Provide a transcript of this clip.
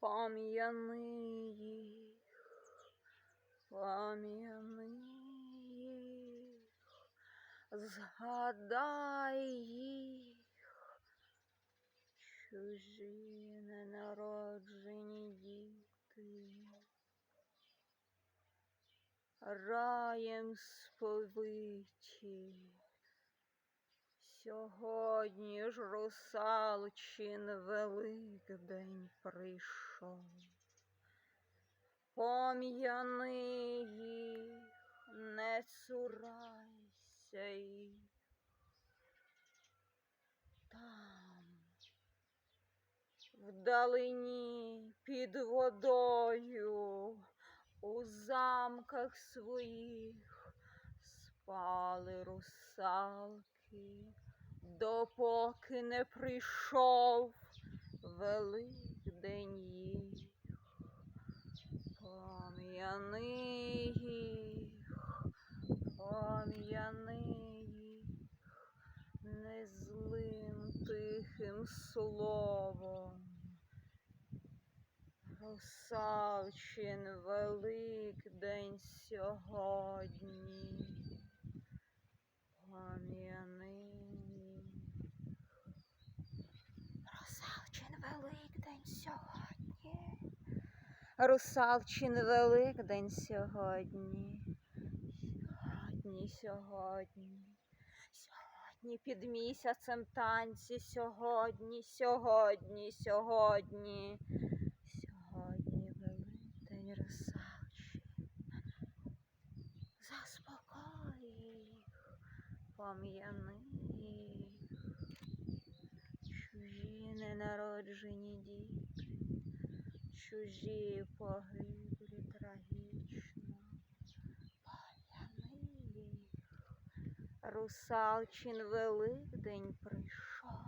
Пом'яни їх, згадай їх, чужі ненароджені діти, раєм сповиті. Сьогодні ж русалчин Великдень прийшов. Пом'яни їх, не цурайся їх. Там, вдалині під водою, у замках своїх спали русалки, допоки не прийшов Великдень їх. Пом'яни їх, пом'яни їх, не злим тихим словом. Русалчин Великдень сьогодні. Пом'яни їх. Русалчин Великдень сьогодні. Русалчин Великдень сьогодні. Сьогодні, сьогодні. Сьогодні під місяцем танці, сьогодні, сьогодні, сьогодні. Сьогодні Великдень Русалчин. Заспокой їх, пом'яни їх. Чужі ненароджені діти, чужі погиблі трагічно. Пом'яни їх. Русалчин Великдень прийшов.